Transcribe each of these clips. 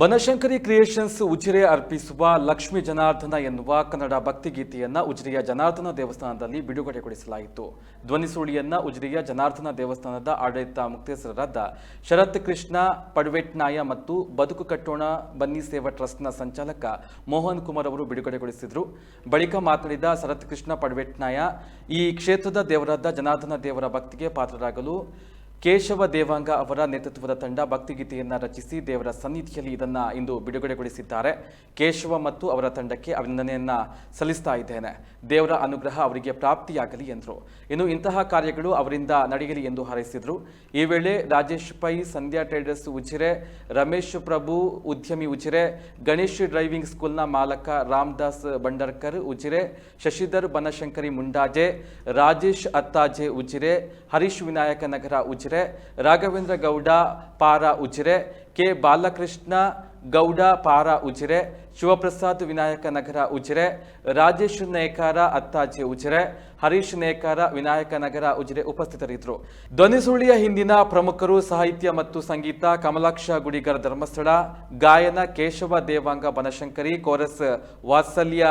Banashankari creations Ujire ಅರ್ಪಿಸುವ ಲಕ್ಷ್ಮಿ ಜನಾರ್ದನ ಎನ್ನುವ ಕನ್ನಡ ಭಕ್ತಿಗೀತೆಯನ್ನು ಉಜಿರೆಯ ಜನಾರ್ದನ ದೇವಸ್ಥಾನದಲ್ಲಿ ಬಿಡುಗಡೆಗೊಳಿಸಲಾಯಿತು. ಧ್ವನಿಸುಳಿಯನ್ನು ಉಜಿರೆಯ ಜನಾರ್ದನ ದೇವಸ್ಥಾನದ ಆಡಳಿತ ಮುಕ್ತೇಸರರಾದ ಶರತ್ ಕೃಷ್ಣ ಪಡ್ವೆಟ್ನಾಯ ಮತ್ತು ಬದುಕು ಕಟ್ಟೋಣ ಬನ್ನಿ ಸೇವಾ ಟ್ರಸ್ಟ್ನ ಸಂಚಾಲಕ ಮೋಹನ್ ಕುಮಾರ್ ಅವರು ಬಿಡುಗಡೆಗೊಳಿಸಿದರು. ಬಳಿಕ ಮಾತನಾಡಿದ ಶರತ್ ಕೃಷ್ಣ ಪಡ್ವೆಟ್ನಾಯ ಈ ಕ್ಷೇತ್ರದ ದೇವರಾದ ಜನಾರ್ದನ ದೇವರ ಭಕ್ತಿಗೆ ಪಾತ್ರರಾಗಲು ಕೇಶವ ದೇವಾಂಗ ಅವರ ನೇತೃತ್ವದ ತಂಡ ಭಕ್ತಿಗೀತೆಯನ್ನು ರಚಿಸಿ ದೇವರ ಸನ್ನಿಧಿಯಲ್ಲಿ ಇದನ್ನು ಇಂದು ಬಿಡುಗಡೆಗೊಳಿಸಿದ್ದಾರೆ. ಕೇಶವ ಮತ್ತು ಅವರ ತಂಡಕ್ಕೆ ಅಭಿನಂದನೆಯನ್ನು ಸಲ್ಲಿಸ್ತಾ ಇದ್ದೇನೆ. ದೇವರ ಅನುಗ್ರಹ ಅವರಿಗೆ ಪ್ರಾಪ್ತಿಯಾಗಲಿ ಎಂದರು. ಇನ್ನು ಇಂತಹ ಕಾರ್ಯಗಳು ಅವರಿಂದ ನಡೆಯಲಿ ಎಂದು ಹಾರೈಸಿದರು. ಈ ವೇಳೆ ರಾಜೇಶ್ ಪೈ, ಸಂಧ್ಯಾ ಟ್ರೇಡರ್ಸ್ ಉಜಿರೆ, ರಮೇಶ್ ಪ್ರಭು, ಉದ್ಯಮಿ ಉಜಿರೆ, ಗಣೇಶ್ ಡ್ರೈವಿಂಗ್ ಸ್ಕೂಲ್ನ ಮಾಲಕ ರಾಮದಾಸ್ ಬಂಡರ್ಕರ್ ಉಜಿರೆ, ಶಶಿಧರ್ ಬನಶಂಕರಿ ಮುಂಡಾಜೆ, ರಾಜೇಶ್ ಅತ್ತಾಜೆ ಉಜಿರೆ, ಹರೀಶ್ ವಿನಾಯಕ ನಗರ ಉಜಿರೆ ರಾಘವೇಂದ್ರ ಗೌಡ ಪಾರ ಉಜಿರೆ ಕೆ ಬಾಲಕೃಷ್ಣ ಗೌಡ ಪಾರ ಉಜಿರೆ ಶಿವಪ್ರಸಾದ್ ವಿನಾಯಕ ನಗರ ಉಜಿರೆ ರಾಜೇಶ್ ನೇಕಾರ ಅತ್ತಾಜೆ ಉಜಿರೆ ಹರೀಶ್ ನೇಕಾರ ವಿನಾಯಕ ನಗರ ಉಜಿರೆ ಉಪಸ್ಥಿತರಿದ್ದರು. ಧ್ವನಿಸುಳಿಯ ಹಿಂದಿನ ಪ್ರಮುಖರು ಸಾಹಿತ್ಯ ಮತ್ತು ಸಂಗೀತ ಕಮಲಾಕ್ಷ ಗುಡಿಗರ ಧರ್ಮಸ್ಥಳ, ಗಾಯನ Keshava Devanga Banashankari, chorus Vatsalya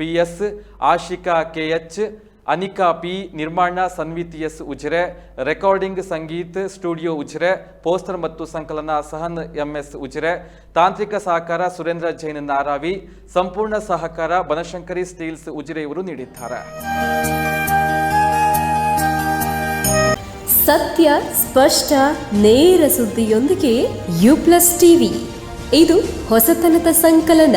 PS, Ashika KH Anika P, ನಿರ್ಮಾಣ Sanvith S Ujire, recording Sangeeth studio Ujire, poster ಮತ್ತು ಸಂಕಲನ ಸಹನ್ ಎಂಎಸ್ ಉಜ್ರೆ, ತಾಂತ್ರಿಕ ಸಹಕಾರ ಸುರೇಂದ್ರ ಜೈನ್ ನಾರಾವಿ, ಸಂಪೂರ್ಣ ಸಹಕಾರ ಬನಶಂಕರಿ ಸ್ಟೀಲ್ಸ್ ಉಜಿರೆ ಇವರು ನೀಡಿದ್ದಾರೆ. ಸತ್ಯ, ಸ್ಪಷ್ಟ, ನೇರ ಸುದ್ದಿಯೊಂದಿಗೆ ಯು ಪ್ಲಸ್ ಟಿವಿ. ಇದು ಹೊಸತನದ ಸಂಕಲನ.